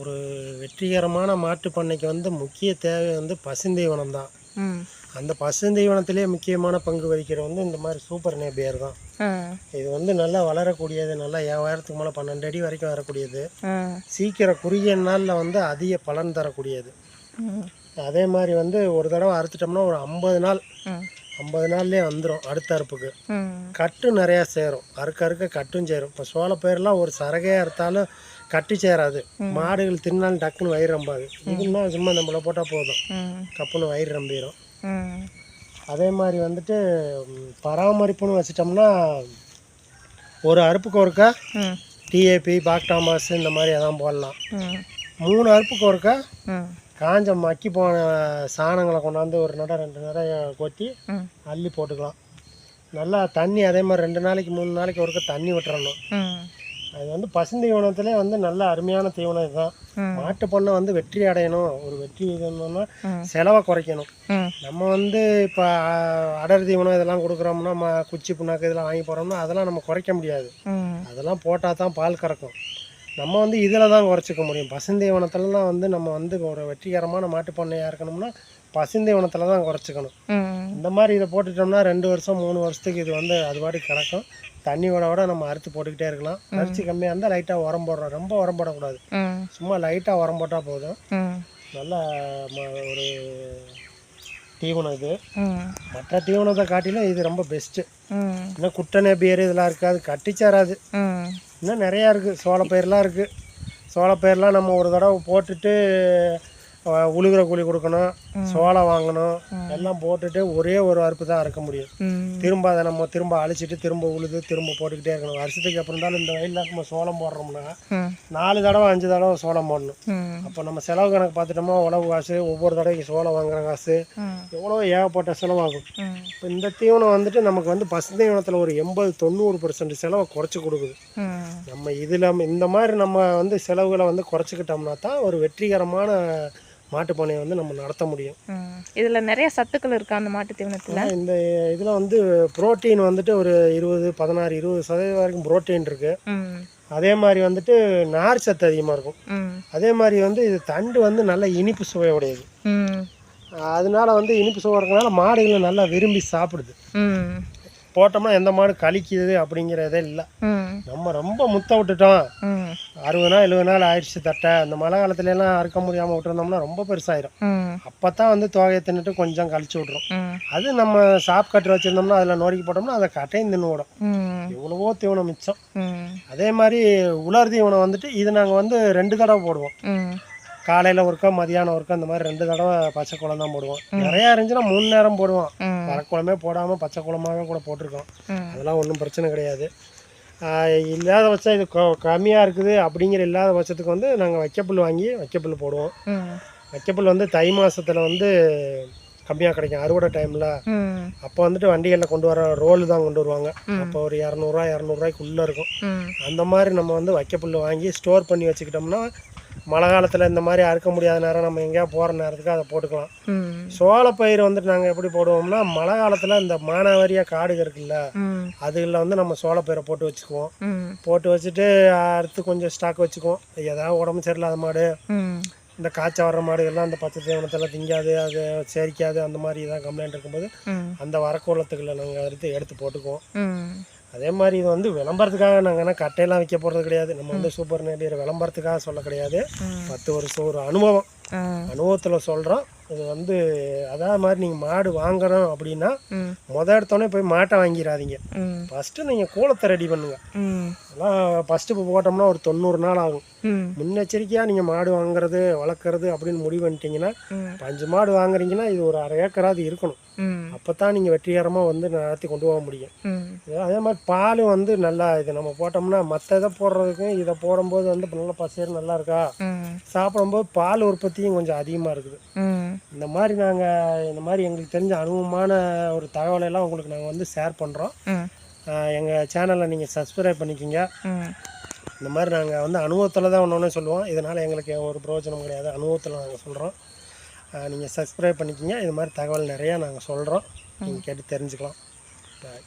ஒரு வெற்றிகரமான மாட்டு பண்ணைக்கு வந்து முக்கிய தேவை வந்து பசுந்தீவனம் தான். அந்த பசுந்தீவனத்திலே முக்கியமான பங்கு வகிக்கிற வந்து இந்த மாதிரி சூப்பர் நேபியர் தான். இது வந்து நல்லா வளரக்கூடியது நல்லா ஏழாயிரத்துக்கு மேலே பன்னெண்டு அடி வரைக்கும் வரக்கூடியது. சீக்கிரம் குறுகிய நாளில் வந்து அதிக பலன் தரக்கூடியது. அதே மாதிரி வந்து ஒரு தடவை அறுத்துட்டோம்னா ஒரு ஐம்பது நாள் ஐம்பது நாள்லேயே வந்துடும் அடுத்த அறுப்புக்கு. கட்டு நிறையா சேரும். அறுக்க அறுக்க கட்டும் சேரும். இப்போ சோளப்பயிரெலாம் ஒரு சரகையாக அறுத்தாலும் கட்டு சேராது. மாடுகள் தின்னாலும் டக்குன்னு வயிறு ரம்பாது. இதுன்னா சும்மா நம்மள போட்டால் போதும். கப்புன்னு வயிறு ரம்பிடும் அதே மாதிரி வந்துட்டு பராமரிப்புன்னு வச்சிட்டோம்னா ஒரு அறுப்புக்கு ஒருக்கா டிஏபி பாக்டாமாஸ் இந்த மாதிரி எல்லாம் போடலாம். மூணு அறுப்புக்கு ஒருக்கா காஞ்ச மக்கி போன சாணங்களை கொண்டாந்து ஒரு நடை ரெண்டு நடை கொட்டி ம். அள்ளி போட்டுக்கலாம். நல்லா தண்ணி அதே மாதிரி ரெண்டு நாளைக்கு மூணு நாளைக்கு ஒருக்க தண்ணி விட்டுறணும். அது வந்து பசுந்தீவனத்திலே வந்து நல்ல அருமையான தீவனம் இதுதான். மாட்டு பண்ணை வந்து வெற்றி அடையணும். ஒரு வெற்றி இதுன்னா. செலவை குறைக்கணும். நம்ம வந்து இப்போ அடர் தீவனம் இதெல்லாம் கொடுக்குறோம்னா குச்சி புண்ணாக்கு இதெல்லாம் வாங்கி போகிறோம்னா அதெல்லாம் நம்ம குறைக்க முடியாது. அதெல்லாம் போட்டால் தான் பால் கறக்கும். நம்ம வந்து இதில் தான் குறைச்சிக்க முடியும். பசுந்தீவனத்துலலாம் வந்து நம்ம வந்து ஒரு வெற்றிகரமான மாட்டு பண்ணையாக இருக்கணும்னா பசுந்தீவனத்தில் தான் குறைச்சிக்கணும். இந்த மாதிரி இதை போட்டுட்டோம்னா ரெண்டு வருஷம் மூணு வருஷத்துக்கு இது வந்து அது பாட்டுக்கு கிடக்கும். தண்ணி விட விட நம்ம அறுத்து போட்டுக்கிட்டே இருக்கலாம். அரிசி கம்மியாக இருந்தால் லைட்டாக உரம் போடுறோம். ரொம்ப உரம் போடக்கூடாது. சும்மா லைட்டாக உரம் போட்டால் போதும். நல்ல ஒரு தீவனம் இது. மற்ற தீவனத்தை காட்டிலும் இது ரொம்ப பெஸ்ட்டு இன்னும் குட்டனை பேர் இதெல்லாம் இருக்காது கட்டிச்சேராது. இன்னும் நிறையா இருக்குது சோளப்பயிரெலாம் இருக்குது சோளப்பயிரெலாம் நம்ம ஒரு தடவை போட்டுட்டு உழுகுற கூலி கொடுக்கணும். சோளம் வாங்கணும். எல்லாம் போட்டுட்டு ஒரே ஒரு அறுப்பு தான் அறுக்க முடியும். திரும்ப அதை நம்ம திரும்ப அழிச்சிட்டு திரும்ப உழுது திரும்ப போட்டுக்கிட்டே இருக்கணும். வருஷத்துக்கு அப்புறம் இருந்தாலும் இந்த வயலில் நம்ம சோளம் போடுறோம்னா நாலு தடவை அஞ்சு தடவை சோளம் போடணும். அப்போ நம்ம செலவு கணக்கு பார்த்துட்டோமா உழவு காசு ஒவ்வொரு தடவைக்கு சோளம் வாங்குற காசு எவ்வளோ ஏகப்பட்ட செலவாகும். இப்போ இந்த தீவனம் வந்துட்டு நமக்கு வந்து பசு தீவனத்தில் ஒரு எண்பது தொண்ணூறு பர்சன்ட் செலவை குறைச்சி கொடுக்குது. நம்ம இதில் இந்த மாதிரி நம்ம வந்து செலவுகளை வந்து குறைச்சிக்கிட்டோம்னா தான் ஒரு வெற்றிகரமான மாட்டுப் பண்ணையை வந்து நம்ம நடத்த முடியும். இதில் நிறைய சத்துக்கள் இருக்கா அந்த மாட்டு தீவனத்தில்? இந்த இதில் வந்து புரோட்டீன் வந்துட்டு ஒரு இருபது பதினாறு இருபது சதவீதம் வரைக்கும் புரோட்டீன் இருக்குது அதே மாதிரி வந்துட்டு நார் சத்து அதிகமாக இருக்கும். அதே மாதிரி வந்து இது தண்டு வந்து நல்ல இனிப்பு சுவையுடையது. அதனால வந்து இனிப்பு சுவை இருக்கனால மாடுகளை நல்லா விரும்பி சாப்பிடுது. போட்டோம்னா எந்த மாடு கழிக்குது அப்படிங்கிறதே இல்லை. நம்ம ரொம்ப முத்த விட்டுட்டோம். அறுபது நாள் எழுபது நாள் ஆயிடுச்சு தட்டை. அந்த மழை காலத்துல எல்லாம் அறுக்க முடியாமல் விட்டுருந்தோம்னா ரொம்ப பெருசாயிரும். ம். அப்போ தான் வந்து தோகையை தின்னுட்டு கொஞ்சம் கழிச்சு விட்ரும் ம். அது நம்ம சாப் கட்டு வச்சுருந்தோம்னா அதில் நொறுக்கி போட்டோம்னா அதை கட்டையும் தின்னு விடும் எவ்வளவோ தீவனம் மிச்சம். அதே மாதிரி உலர் தீவனம் வந்துட்டு இது நாங்கள் வந்து ரெண்டு தடவை போடுவோம். காலையில் ஒருக்கா மதியானம் ஒருக்கா இந்த மாதிரி ரெண்டு தடவை பச்சை குளம் தான் போடுவோம். நிறையா இருந்துச்சுன்னா மூணு நேரம் போடுவோம். வரக்குளமே போடாமல் பச்சை குளமாகவே கூட போட்டிருக்கோம். அதெல்லாம் ஒன்றும் பிரச்சனை கிடையாது. இல்லாத பட்சம் இது கம்மியாக இருக்குது அப்படிங்கிற இல்லாத பட்சத்துக்கு வந்து நாங்கள் வைக்கப்புல் வாங்கி வைக்கப்புல் போடுவோம். வைக்கப்புல் வந்து தை மாசத்துல வந்து கம்மியாக கிடைக்கும். அறுவடை டைமில் அப்போ வந்துட்டு வண்டிகளில் கொண்டு வர ரோல் தான் கொண்டு வருவாங்க. அப்போ ஒரு இரநூறுவா இரநூறுவாய்க்குள்ளே இருக்கும். அந்த மாதிரி நம்ம வந்து வைக்கப்புல் வாங்கி ஸ்டோர் பண்ணி வச்சுக்கிட்டோம்னா மழை காலத்தில் இந்த மாதிரி அறுக்க முடியாத நேரம் நம்ம எங்கேயா போகிற நேரத்துக்கு அதை போட்டுக்கலாம். சோளப்பயிர் வந்துட்டு நாங்கள் எப்படி போடுவோம்னா மழை காலத்தில் இந்த மானாவாரியாக காடுகள் இருக்குல்ல அதுகளில் வந்து நம்ம சோளப்பயிரை போட்டு வச்சுக்குவோம். போட்டு வச்சுட்டு அறுத்து கொஞ்சம் ஸ்டாக் வச்சுக்குவோம். ஏதாவது உடம்பு சரியில்லாத மாடு இந்த காய்ச்ச வர்ற மாடுகள்லாம் அந்த பச்சை தீவனத்தெல்லாம் திங்காது அது சேரிக்காது அந்த மாதிரி தான் கம்ப்ளைண்ட் இருக்கும்போது அந்த வரக்கோலத்துக்களை நாங்கள் எடுத்து எடுத்து போட்டுக்குவோம். அதே மாதிரி இது வந்து விளம்பரத்துக்காக நாங்கள் என்ன கட்டையெல்லாம் வைக்க போகிறது கிடையாது. நம்ம வந்து சூப்பர் நேடியர் விளம்பரத்துக்காக சொல்ல கிடையாது. பத்து வருஷம் ஒரு அனுபவம். அனுபவத்தில் சொல்கிறோம் இது வந்து அதாவது மாதிரி நீங்கள் மாடு வாங்குறோம் அப்படின்னா முத எடுத்தோடனே போய் மாட்டை வாங்கிடாதீங்க ஃபஸ்ட்டு நீங்கள் கூலத்தை ரெடி பண்ணுங்க. அதெல்லாம் ஃபஸ்ட்டு இப்போ போட்டோம்னா ஒரு தொண்ணூறு நாள் ஆகும். முன்னெச்சரிக்கையாக நீங்கள் மாடு வாங்குறது வளர்க்குறது அப்படின்னு முடிவு பண்ணிட்டீங்கன்னா அஞ்சு மாடு வாங்குறீங்கன்னா இது ஒரு அரை ஏக்கராது இருக்கணும். அப்போ தான் நீங்கள் வெற்றிகரமாக வந்து நடத்தி கொண்டு போக முடியும். அதே மாதிரி பாலும் வந்து நல்லா இது நம்ம போட்டோம்னா மற்ற இதை போடுறதுக்கும் இதை போடும்போது வந்து நல்லா பசேர் நல்லா இருக்கா? சாப்பிடும்போது பால் உற்பத்தியும் கொஞ்சம் அதிகமாக இருக்குது. இந்த மாதிரி நாங்கள் இந்த மாதிரி எங்களுக்கு தெரிஞ்ச அனுபவமான ஒரு தகவலை எல்லாம் உங்களுக்கு நாங்கள் வந்து ஷேர் பண்ணுறோம் எங்கள் சேனலை நீங்கள் சப்ஸ்கிரைப் பண்ணிக்கிங்க. இந்த மாதிரி நாங்கள் வந்து அனுபவத்தில் தான் ஒன்று ஒன்று சொல்லுவோம். இதனால் எங்களுக்கு ஒரு பிரயோஜனம் கிடையாது. அனுபவத்தில் நாங்கள் சொல்கிறோம் நீங்கள் சப்ஸ்கிரைப் பண்ணிக்கிங்க. இது மாதிரி தகவல் நிறையா நாங்கள் சொல்கிறோம் நீங்கள் கேட்டு தெரிஞ்சுக்கலாம். பாய்